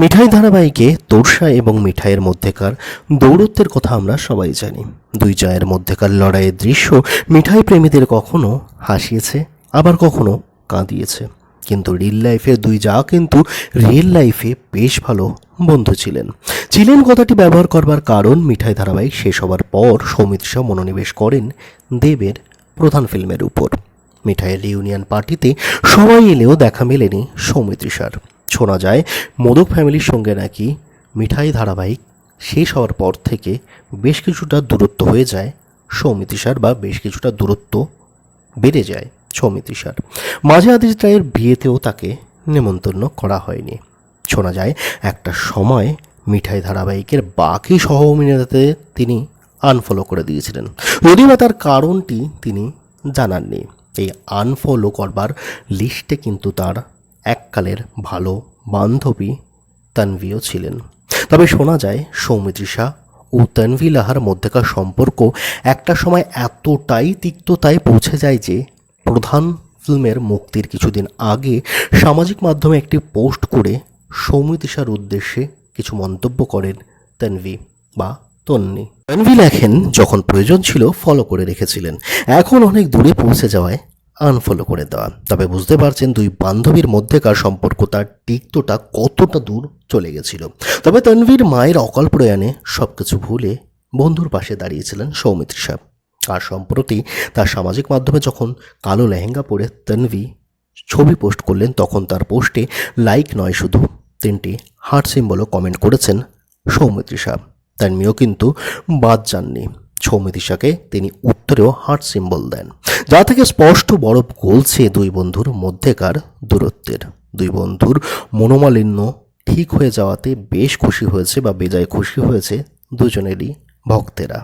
মিঠাই ধারাবাহিকে তোরসা এবং মিঠাইয়ের মধ্যেকার দৌরত্বের কথা আমরা সবাই জানি। দুই জয়ের মধ্যেকার লড়াইয়ের দৃশ্য মিঠাই প্রেমীদের কখনো হাসিয়েছে, আবার কখনো কাঁদিয়েছে। কিন্তু রিল লাইফে দুই যা কিন্তু রিয়েল লাইফে বেশ ভালো বন্ধু ছিলেন। ছিলেন কথাটি ব্যবহার করবার কারণ মিঠাই ধারাবাহিক শেষ হওয়ার পর সৌমিত্র শাহ মনোনিবেশ করেন দেবের প্রধান ফিল্মের উপর। মিঠাইয়ের রিউনিয়ন পার্টিতে সবাই এলেও দেখা মেলেনি সৌমিত্রিষার শোনা যায়, মোদক ফ্যামিলির সঙ্গে নাকি মিঠাই ধারাবাহিক শেষ হওয়ার পর থেকে বেশ কিছুটা দূরত্ব হয়ে যায়। সৌমিত্রিষার বা বেশ কিছুটা দূরত্ব বেড়ে যায় সৌমিত্রিষার মাঝে আদিত রায়ের বিয়েতেও তাকে নেমন্তন্ন করা হয়নি। শোনা যায়, একটা সময় মিঠাই ধারাবাহিকের বাকি সহ তিনি আনফলো করে দিয়েছিলেন। যদিও বা তার কারণটি তিনি জানাননি, এই আনফলো করবার লিস্টে কিন্তু তার এককালের ভালো বান্ধবী তানভিও ছিলেন। তবে শোনা যায় সৌমিত্রিষা ও তানভি লাহার মধ্যেকার সম্পর্ক একটা সময় এতটাই তিক্ততায় পৌঁছে যায় যে প্রধান ফিল্মের মুক্তির কিছুদিন আগে সামাজিক মাধ্যমে একটি পোস্ট করে সৌমিত্রিষার উদ্দেশ্যে কিছু মন্তব্য করেন তানভি বা তন্নি তানভি লেখেন, যখন প্রয়োজন ছিল ফলো করে রেখেছিলেন। এখন অনেক দূরে পৌঁছে যাওয়ায় আনফলো করে দেওয়া। তবে বুঝতে পারছেন দুই বান্ধবীর মধ্যেকার সম্পর্ক তার টিকতোটা কতটা দূর চলে গেছিল। তবে তন্বীর মায়ের অকাল প্রয়াণে সব কিছু ভুলে বন্ধুর পাশে দাঁড়িয়েছিলেন সৌমিত্রী সাহ। আর সম্প্রতি তার সামাজিক মাধ্যমে যখন কালো লেহেঙ্গা পরে তন্বী ছবি পোস্ট করলেন, তখন তার পোস্টে লাইক নয়, শুধু তিনটি হার্ট সিম্বলও কমেন্ট করেছেন সৌমিত্রী সাহ। তানমিও কিন্তু বাদ যাননি। সৌমিত্রিষাকে তিনি উত্তরেও হার্ট সিম্বল দেন, যা থেকে স্পষ্ট বরফ গলছে দুই বন্ধুর মধ্যেকার দূরত্বের। দুই বন্ধুর মনোমালিন্য ঠিক হয়ে যাওয়াতে বেশ খুশি হয়েছে বা বেজায় খুশি হয়েছে দুজনেরই ভক্তেরা।